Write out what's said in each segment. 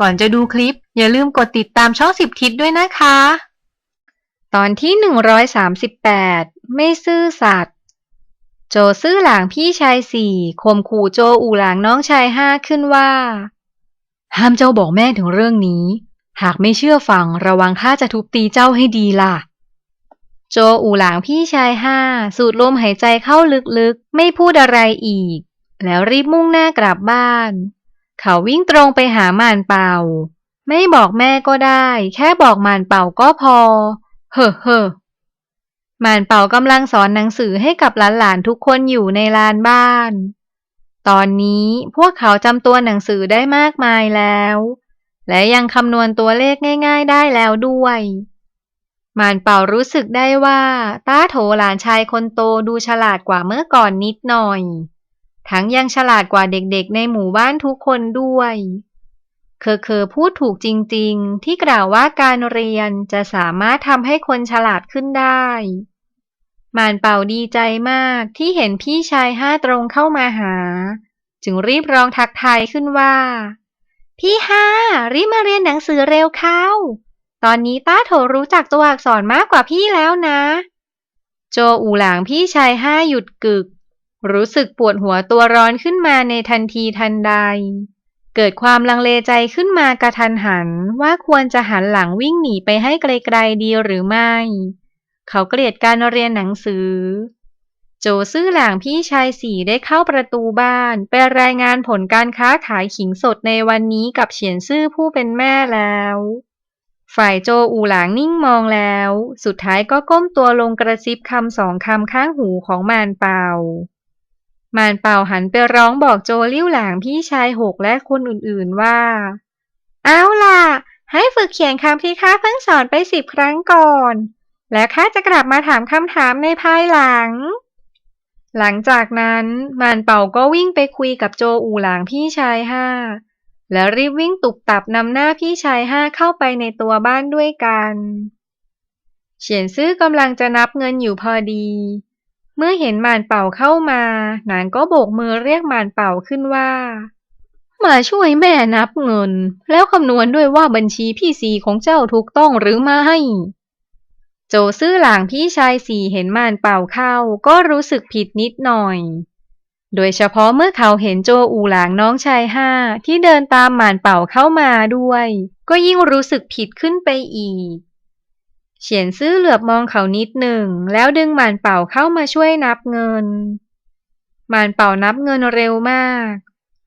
ก่อนจะดูคลิป อย่าลืมกดติดตามช่องสิบทิศด้วยนะคะ ตอนที่ 138 ไม่ซื่อสัตย์โจซื่อหลางพี่ชายสี่ข่มขู่โจอู่หลางน้องชายห้าขึ้นว่า ห้ามเจ้าบอกแม่ถึงเรื่องนี้ หากไม่เชื่อฟังระวังข้าจะทุบตีเจ้าให้ดีล่ะ โจอู่หลางพี่ชายห้าสูดลมหายใจเข้าลึกๆ ไม่พูดอะไรอีก แล้วรีบมุ่งหน้ากลับบ้าน เขาวิ่งตรงไปหามานเป่า ไม่บอกแม่ก็ได้ แค่บอกมานเป่าก็พอ เฮ่อเฮ่อมานเป่ากำลังสอนหนังสือให้กับหลานๆทุกคนอยู่ในลานบ้าน ตอนนี้พวกเขาจำตัวหนังสือได้มากมายแล้ว และยังคำนวณตัวเลขง่าย ๆ ได้แล้วด้วยมานเป่ารู้สึกได้ว่า ต้าโถหลานชายคนโตดูฉลาดกว่าเมื่อก่อนนิดหน่อย ทั้งยังฉลาดกว่าเด็กๆ ในหมู่บ้านทุกคนด้วย เคอเคอพูดถูกจริงๆ ที่กล่าวว่าการเรียนจะสามารถทำให้คนฉลาดขึ้นได้ มานเป่าดีใจมากที่เห็นพี่ชายห้าตรงเข้ามาหา จึงรีบร้องทักทายขึ้นว่า พี่ห้ารีบมาเรียนหนังสือเร็วเข้า ตอนนี้ต้าโถรู้จักตัวอักษรมากกว่าพี่แล้วนะ โจอูหลางพี่ชายห้าหยุดกึก รู้สึกปวดหัวตัวร้อนขึ้นมาในทันทีทันใด เกิดความลังเลใจขึ้นมากระทันหันว่าควรจะหันหลังวิ่งหนีไปให้ไกลๆดีหรือไม่ เขาเกลียดการเรียนหนังสือ โจซื่อหลางพี่ชายสี่ได้เข้าประตูบ้าน ไปรายงานผลการค้าขายขิงสดในวันนี้กับเฉียนซื่อผู้เป็นแม่แล้วฝ่ายโจอูหลางนิ่งมองแล้ว สุดท้ายก็ก้มตัวลงกระซิบคำสองคำข้างหูของมานเป่า มานเป่าหันไปร้องบอกโจลิ้วหลางพี่ชายหกและคนอื่นๆว่า เอาล่ะ ให้ฝึกเขียนคำที่ข้าเพิ่งสอนไปสิบครั้งก่อน และข้าจะกลับมาถามคำถามในภายหลัง หลังจากนั้นมานเป่าก็วิ่งไปคุยกับโจอูหลางพี่ชายห้าแล้วรีบวิ่งตุบตับนำหน้าพี่ชายห้าเข้าไปในตัวบ้านด้วยกัน เฉียนซื่อกำลังจะนับเงินอยู่พอดี เมื่อเห็นหมานเป่าเข้ามา นางก็โบกมือเรียกหมานเป่าขึ้นว่า มาช่วยแม่นับเงิน แล้วคำนวณด้วยว่าบัญชีพี่สีของเจ้าถูกต้องหรือไม่โจซื่อหลางพี่ชายสี่เห็นหมานเป่าเข้า ก็รู้สึกผิดนิดหน่อย โดยเฉพาะเมื่อเขาเห็นโจอูหลางน้องชายห้าที่เดินตามหมานเป่าเข้ามาด้วย ก็ยิ่งรู้สึกผิดขึ้นไปอีก เฉียนซื่อเหลือบมองเขานิดหนึ่ง แล้วดึงหมานเป่าเข้ามาช่วยนับเงิน หมานเป่านับเงินเร็วมาก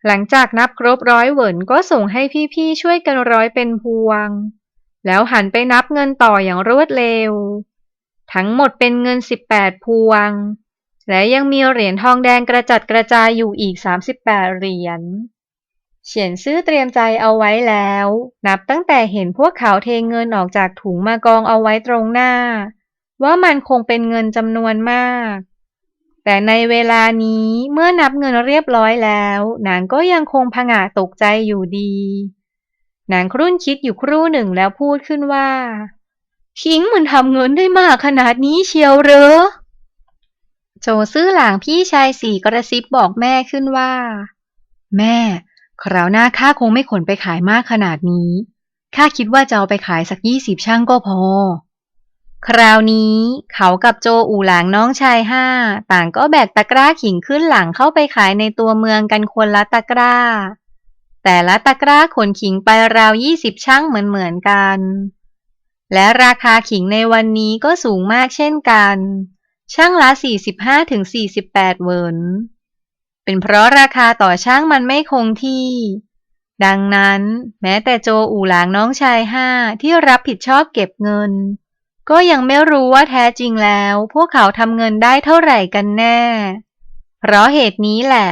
หลังจากนับครบร้อยเหวินก็ส่งให้พี่ๆช่วยกันร้อยเป็นพวง แล้วหันไปนับเงินต่ออย่างรวดเร็ว ทั้งหมดเป็นเงิน 18 พวง และยังมีเหรียญทองแดงกระจัดกระจายอยู่อีก 38 เหรียญ เฉียนซื่อเตรียมใจเอาไว้แล้ว นับตั้งแต่เห็นพวกเขาเทเงินออกจากถุงมากองเอาไว้ตรงหน้า ว่ามันคงเป็นเงินจำนวนมาก แต่ในเวลานี้เมื่อนับเงินเรียบร้อยแล้วนางก็ยังคงผงาตกใจอยู่ดีนางครุ่นคิดอยู่ครู่หนึ่งแล้วพูดขึ้นว่า พิงมันทำเงินได้มากขนาดนี้เชียวเหรอ โจซื่อหลางพี่ชายสี่กระซิบบอกแม่ขึ้นว่า แม่ คราวหน้าข้าคงไม่ขนไปขายมากขนาดนี้ ข้าคิดว่าจะเอาไปขายสักยี่สิบช่างก็พอ คราวนี้เขากับโจอู่หลางน้องชายห้าต่างก็แบกตะกร้าขิงขึ้นหลังเข้าไปขายในตัวเมืองกันคนละตะกร้า แต่ละตะกร้าขนขิงไปราวยี่สิบช่างเหมือนเหมือนกัน และราคาขิงในวันนี้ก็สูงมากเช่นกัน ช่างละ45-48 เวิน เป็นเพราะราคาต่อช่างมันไม่คงที่ ดังนั้นแม้แต่โจอู่หลางน้องชายห้าที่รับผิดชอบเก็บเงิน ก็ยังไม่รู้ว่าแท้จริงแล้ว พวกเขาทำเงินได้เท่าไหร่กันแน่ เพราะเหตุนี้แหละ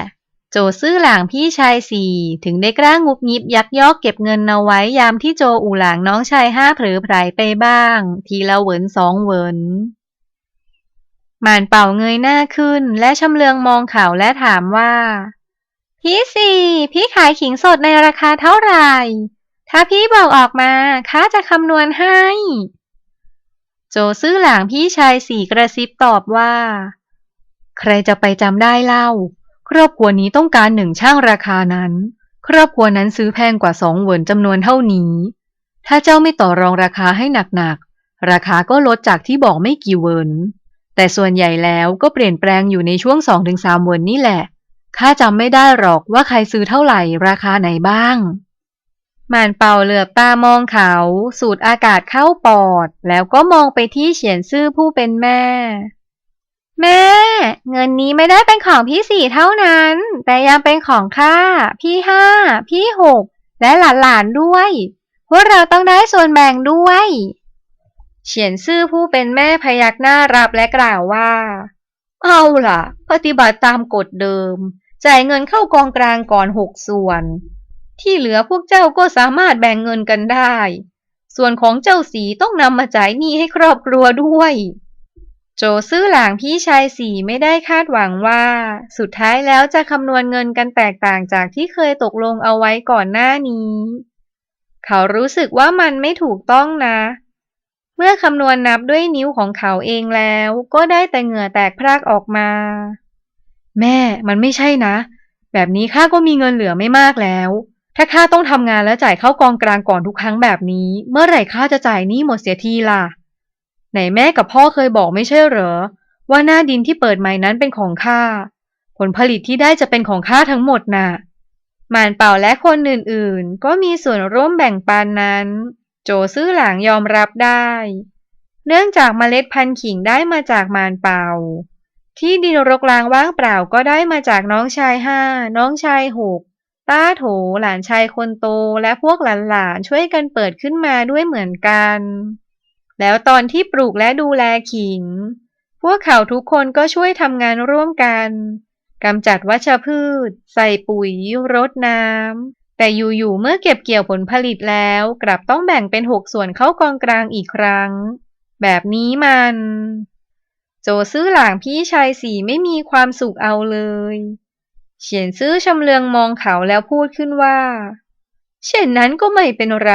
โจซื่อหลางพี่ชายสี่ถึงได้กล้างุบงิบยักยอกเก็บเงินเอาไว้ยามที่โจอู่หลางน้องชายห้าเผลอไผลไปบ้าง ทีละเหวินสองเหวิน มานเป่าเงยหน้าขึ้นและชำเลืองมองเขาและถามว่า พี่สี่พี่ขายขิงสดในราคาเท่าไหร่ ถ้าพี่บอกออกมาข้าจะคำนวณให้ โจซื่อหลางพี่ชายสี่กระซิบตอบว่า ใครจะไปจำได้เล่า ครอบครัวนี้ต้องการหนึ่งช่างราคานั้น ครอบครัวนั้นซื้อแพงกว่าสองเหวินจำนวนเท่านี้ ถ้าเจ้าไม่ต่อรองราคาให้หนักๆราคาก็ลดจากที่บอกไม่กี่เหวิน แต่ส่วนใหญ่แล้วก็เปลี่ยนแปลงอยู่ในช่วงสองถึงสามวินนี่แหละข้าจำไม่ได้หรอกว่าใครซื้อเท่าไหร่ราคาไหนบ้างมานเป่าเหลือบตามองเขา สูดอากาศเข้าปอด แล้วก็มองไปที่เฉียนซื่อผู้เป็นแม่ แม่ เงินนี้ไม่ได้เป็นของพี่สี่เท่านั้น แต่ยังเป็นของข้า พี่ห้า พี่หก และหลานๆด้วย พวกเราต้องได้ส่วนแบ่งด้วย เฉียนซื่อผู้เป็นแม่พยักหน้ารับและกล่าวว่า เอาล่ะ ปฏิบัติตามกฎเดิม จ่ายเงินเข้ากองกลางก่อนหกส่วน ที่เหลือพวกเจ้าก็สามารถแบ่งเงินกันได้ ส่วนของเจ้าสีต้องนำมาจ่ายหนี้ให้ครอบครัวด้วย โจซื่อหลางพี่ชายสีไม่ได้คาดหวังว่า สุดท้ายแล้วจะคำนวณเงินกันแตกต่างจากที่เคยตกลงเอาไว้ก่อนหน้านี้ เขารู้สึกว่ามันไม่ถูกต้องนะ เมื่อคำนวณนับด้วยนิ้วของเขาเองแล้ว ก็ได้แต่เหงื่อแตกพรากออกมา แม่มันไม่ใช่นะ แบบนี้ข้าก็มีเงินเหลือไม่มากแล้ว ถ้าข้าต้องทำงานและจ่ายเข้ากองกลางก่อนทุกครั้งแบบนี้ เมื่อไหร่ข้าจะจ่ายหนี้หมดเสียทีล่ะ ไหนแม่กับพ่อเคยบอกไม่ใช่เหรอ ว่าหน้าดินที่เปิดใหม่นั้นเป็นของข้าผลผลิตที่ได้จะเป็นของข้าทั้งหมดน่ะหมานเป่าและคนอื่นๆ ก็มีส่วนร่วมแบ่งปันนั้น โจซื่อหลางยอมรับได้ เนื่องจากเมล็ดพันธุ์ขิงได้มาจากมานเป่า ที่ดินรกร้างว่างเปล่าก็ได้มาจากน้องชายห้า น้องชายหกต้าโถ หลานชายคนโตและพวกหลานๆช่วยกันเปิดขึ้นมาด้วยเหมือนกัน แล้วตอนที่ปลูกและดูแลขิง พวกเขาทุกคนก็ช่วยทำงานร่วมกันกำจัดวัชพืช ใส่ปุ๋ย รดน้ำ แต่อยู่ๆเมื่อเก็บเกี่ยวผลผลิตแล้วกลับต้องแบ่งเป็นหกส่วนเข้ากองกลางอีกครั้ง แบบนี้มัน โจซื่อหลางพี่ชายสีไม่มีความสุขเอาเลยเฉียนซื่อชำเลืองมองเขาแล้วพูดขึ้นว่า เช่นนั้นก็ไม่เป็นไร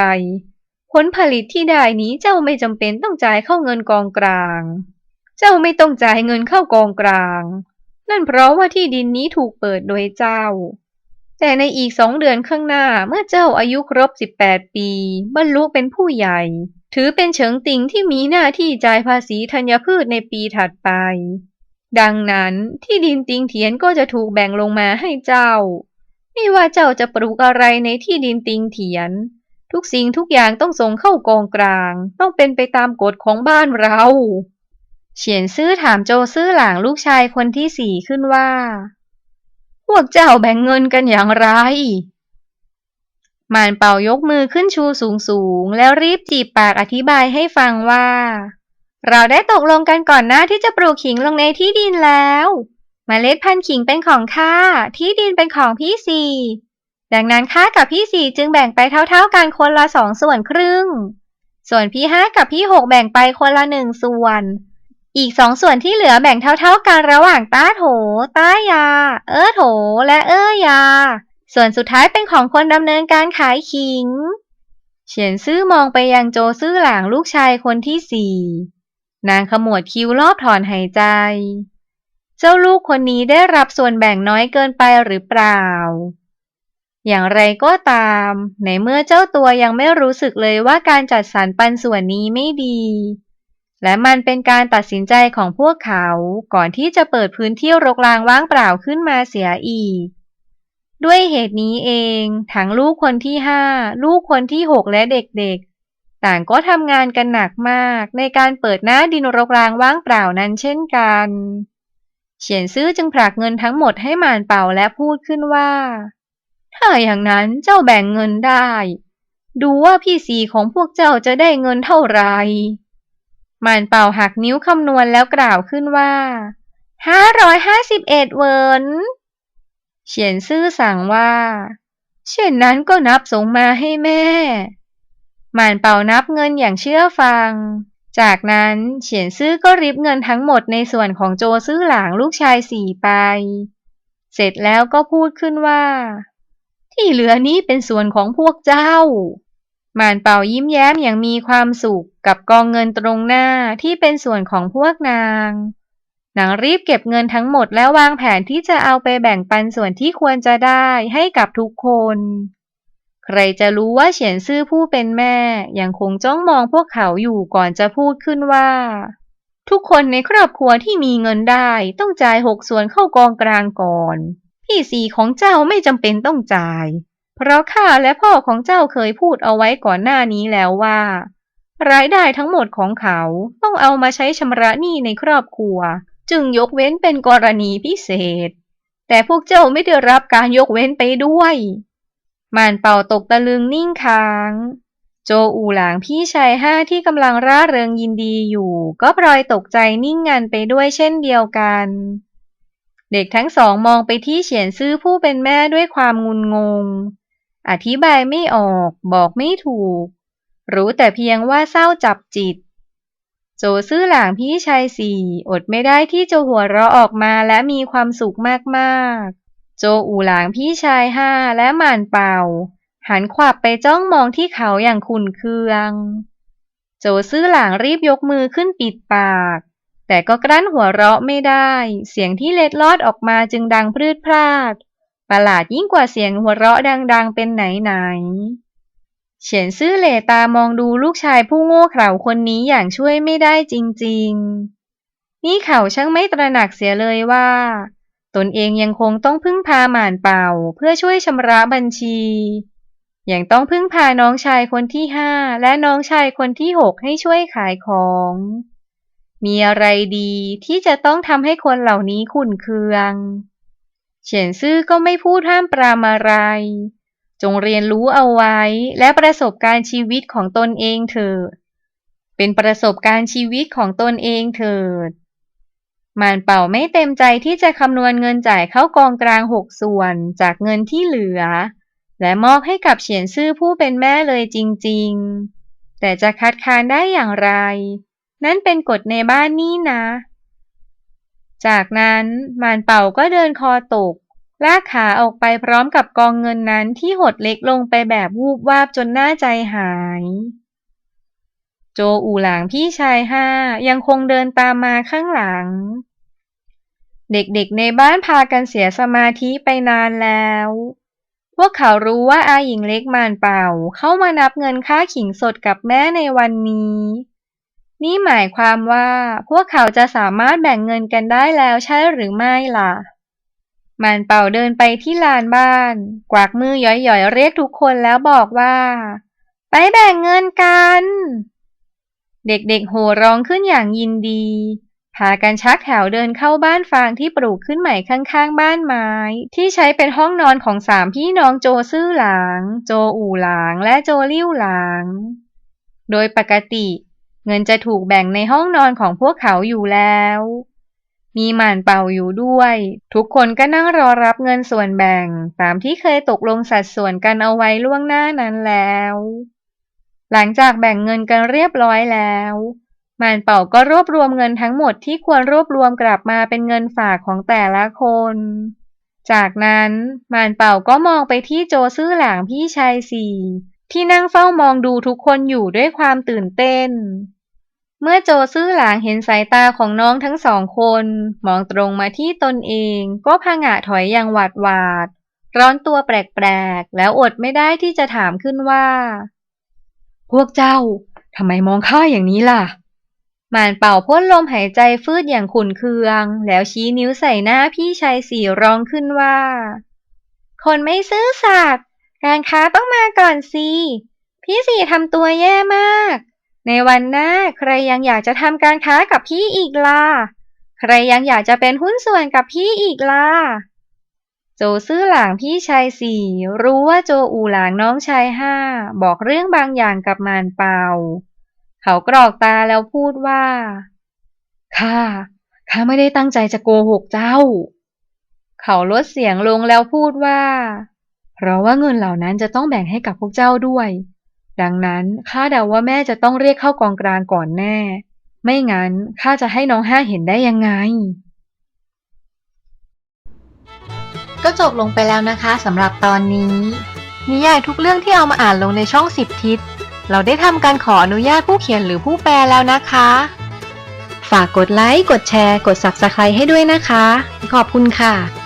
ผลผลิตที่ได้นี้เจ้าไม่จำเป็นต้องจ่ายเข้าเงินกองกลาง เจ้าไม่ต้องจ่ายเงินเข้ากองกลาง นั่นเพราะว่าที่ดินนี้ถูกเปิดโดยเจ้า แต่ในอีกสองเดือนข้างหน้าเมื่อเจ้าอายุครบ 18 ปี บรรลุเป็นผู้ใหญ่ ถือเป็นเฉิงติงที่มีหน้าที่จ่ายภาษีธัญพืชในปีถัดไป ดังนั้นที่ดินติงเถียนก็จะถูกแบ่งลงมาให้เจ้า ไม่ว่าเจ้าจะปลูกอะไรในที่ดินติงเถียน ทุกสิ่งทุกอย่างต้องส่งเข้ากองกลาง ต้องเป็นไปตามกฎของบ้านเรา เฉียนซื่อถามโจซื่อหลางลูกชายคนที่สี่ขึ้นว่า วกเจ้าแบ่งเงินกันอย่างไร มานเป่ายกมือขึ้นชูสูงสูงแล้วรีบจีบปากอธิบายให้ฟังว่า เราได้ตกลงกันก่อนหน้าที่จะปลูกขิงลงในที่ดินแล้วมเมล็ดพันธุ์ขิงเป็นของข้า ที่ดินเป็นของพี่สี่ ดังนั้นข้ากับพี่สี่จึงแบ่งไปเท่า ๆกันคนละสองส่วนครึ่ง ส่วนพี่ห้ากับพี่หกแบ่งไปคนละหนึ่งส่วน อีกสองส่วนที่เหลือแบ่งเท่าๆกันระหว่างต้าโถ ต้ายา เออโถ และเออยา ส่วนสุดท้ายเป็นของคนดำเนินการขายขิง เฉียนซื่อมองไปยังโจซื่อหลางลูกชายคนที่สี่นางขมวดคิ้วรอบถอนหายใจ เจ้าลูกคนนี้ได้รับส่วนแบ่งน้อยเกินไปหรือเปล่า อย่างไรก็ตาม ในเมื่อเจ้าตัวยังไม่รู้สึกเลยว่าการจัดสรรปันส่วนนี้ไม่ดี และมันเป็นการตัดสินใจของพวกเขาก่อนที่จะเปิดพื้นที่รกรางว่างเปล่าขึ้นมาเสียอีก ด้วยเหตุนี้เอง ทั้งลูกคนที่ห้าลูกคนที่หกและเด็กๆ ต่างก็ทำงานกันหนักมากในการเปิดหน้าดินรกรางว่างเปล่านั้นเช่นกันเฉียนซื่อจึงผลักเงินทั้งหมดให้หมานเป่าและพูดขึ้นว่า ถ้าอย่างนั้นเจ้าแบ่งเงินได้ ดูว่าพี่สีของพวกเจ้าจะได้เงินเท่าไหร่ มานเป่าหักนิ้วคำนวณแล้วกล่าวขึ้นว่าห้าร้อยห้าสิบเอ็ดเวินเฉียนซื่อสั่งว่า เช่นนั้นก็นับส่งมาให้แม่ หมานเป่านับเงินอย่างเชื่อฟัง จากนั้นเฉียนซื่อก็ริบเงินทั้งหมดในส่วนของโจซื่อหลางลูกชายสี่ไป เสร็จแล้วก็พูดขึ้นว่า ที่เหลือนี้เป็นส่วนของพวกเจ้า มานเป่ายิ้มแย้มอย่างมีความสุขกับกองเงินตรงหน้าที่เป็นส่วนของพวกนางนางรีบเก็บเงินทั้งหมดแล้ววางแผนที่จะเอาไปแบ่งปันส่วนที่ควรจะได้ให้กับทุกคน ใครจะรู้ว่าเฉียนซื่อผู้เป็นแม่ยังคงจ้องมองพวกเขาอยู่ก่อนจะพูดขึ้นว่า ทุกคนในครอบครัวที่มีเงินได้ต้องจ่ายหกส่วนเข้ากองกลางก่อน พี่สีของเจ้าไม่จำเป็นต้องจ่าย เพราะข้าและพ่อของเจ้าเคยพูดเอาไว้ก่อนหน้านี้แล้วว่า รายได้ทั้งหมดของเขาต้องเอามาใช้ชำระหนี้ในครอบครัว จึงยกเว้นเป็นกรณีพิเศษ แต่พวกเจ้าไม่ได้รับการยกเว้นไปด้วยมานเป่าตกตะลึงนิ่งค้าง โจอูหลางพี่ชายห้าที่กำลังร่าเริงยินดีอยู่ ก็พลอยตกใจนิ่งงันไปด้วยเช่นเดียวกัน เด็กทั้งสองมองไปที่เฉียนซื่อผู้เป็นแม่ด้วยความงุนงง อธิบายไม่ออก บอกไม่ถูก รู้แต่เพียงว่าเศร้าจับจิต โจซื่อหลางพี่ชายสี่อดไม่ได้ที่จะหัวเราะออกมาและมีความสุขมากๆ โจอู่หลางพี่ชายห้าและหม่านเป่า หันขวับไปจ้องมองที่เขาอย่างขุนเคือง โจซื่อหลางรีบยกมือขึ้นปิดปาก แต่ก็กลั้นหัวเราะไม่ได้ เสียงที่เล็ดลอดออกมาจึงดังพรืดพลาด ประหลาดยิ่งกว่าเสียงหัวเราะดัง ๆ เป็นไหนๆเฉียนซื่อเหล่ตามองดูลูกชายผู้โง่เขลาคนนี้อย่างช่วยไม่ได้จริง ๆ นี่เขาช่างไม่ตระหนักเสียเลยว่า ตนเองยังคงต้องพึ่งพาหม่านเป่าเพื่อช่วยชำระบัญชียังต้องพึ่งพาน้องชายคนที่ห้าและน้องชายคนที่หกให้ช่วยขายของ มีอะไรดีที่จะต้องทำให้คนเหล่านี้ขุ่นเคือง เฉียนซื่อก็ไม่พูดห้ามปรามอะไร จงเรียนรู้เอาไว้ และประสบการณ์ชีวิตของตนเองเถิด เป็นประสบการณ์ชีวิตของตนเองเถิดหมานเป่าไม่เต็มใจที่จะคำนวณเงินจ่ายเข้ากองกลางหกส่วนจากเงินที่เหลือ และมอบให้กับเฉียนซื่อผู้เป็นแม่เลยจริง ๆ แต่จะคัดค้านได้อย่างไร นั่นเป็นกฎในบ้านนี่นะ จากนั้นมานเป่าก็เดินคอตก ลากขาออกไปพร้อมกับกองเงินนั้นที่หดเล็กลงไปแบบวูบวาบจนหน้าใจหาย โจอู่หลางพี่ชายห้ายังคงเดินตามมาข้างหลัง เด็กๆในบ้านพากันเสียสมาธิไปนานแล้ว พวกเขารู้ว่าอาหญิงเล็กมานเป่าเข้ามานับเงินค่าขิงสดกับแม่ในวันนี้ นี่หมายความว่าพวกเขาจะสามารถแบ่งเงินกันได้แล้วใช่หรือไม่ล่ะ มานเป่าเดินไปที่ลานบ้าน กวักมือหย่อยๆเรียกทุกคนแล้วบอกว่า ไปแบ่งเงินกัน เด็กๆโห่ร้องขึ้นอย่างยินดีพากันชักแถวเดินเข้าบ้านฟางที่ปลูกขึ้นใหม่ข้างๆ บ้านไม้ ที่ใช้เป็นห้องนอนของสามพี่น้องโจซื่อหลาง โจอู่หลางและโจลิ่วหลาง โดยปกติ เงินจะถูกแบ่งในห้องนอนของพวกเขาอยู่แล้ว มีหม่านเป่าอยู่ด้วย ทุกคนก็นั่งรอรับเงินส่วนแบ่ง ตามที่เคยตกลงสัดส่วนกันเอาไว้ล่วงหน้านั้นแล้ว หลังจากแบ่งเงินกันเรียบร้อยแล้วหม่านเป่าก็รวบรวมเงินทั้งหมดที่ควรรวบรวมกลับมาเป็นเงินฝากของแต่ละคน จากนั้นหม่านเป่าก็มองไปที่โจซื่อหลางพี่ชายสี่ที่นั่งเฝ้ามองดูทุกคนอยู่ด้วยความตื่นเต้น เมื่อโจซื่อหลางเห็นสายตาของน้องทั้งสองคน มองตรงมาที่ตนเองก็พงะถอยอย่างหวาดหวาด ร้อนตัวแปลกๆ แล้วอดไม่ได้ที่จะถามขึ้นว่า พวกเจ้าทำไมมองข้าอย่างนี้ล่ะหมานเป่าพ่นลมหายใจฟืดอย่างขุนเคือง แล้วชี้นิ้วใส่หน้าพี่ชายสี่ร้องขึ้นว่า คนไม่ซื่อสัตย์การค้าต้องมาก่อนสิ พี่สี่ทำตัวแย่มาก ในวันหน้าใครยังอยากจะทำการค้ากับพี่อีกล่ะ ใครยังอยากจะเป็นหุ้นส่วนกับพี่อีกล่ะ โจซื่อหลางพี่ชายสี่รู้ว่าโจอูหลางน้องชายห้าบอกเรื่องบางอย่างกับมานเปา เขากรอกตาแล้วพูดว่า ข้า ข้าไม่ได้ตั้งใจจะโกหกเจ้า เขาลดเสียงลงแล้วพูดว่า เพราะว่าเงินเหล่านั้นจะต้องแบ่งให้กับพวกเจ้าด้วย ดังนั้นข้าเดาว่าแม่จะต้องเรียกเข้ากองกลางก่อนแน่ ไม่งั้นข้าจะให้น้องห้าเห็นได้ยังไง ก็จบลงไปแล้วนะคะสำหรับตอนนี้ นิยายทุกเรื่องที่เอามาอ่านลงในช่องสิบทิศ เราได้ทำการขออนุญาตผู้เขียนหรือผู้แปลแล้วนะคะ ฝากกดไลค์ กดแชร์ กด Subscribe ให้ด้วยนะคะ ขอบคุณค่ะ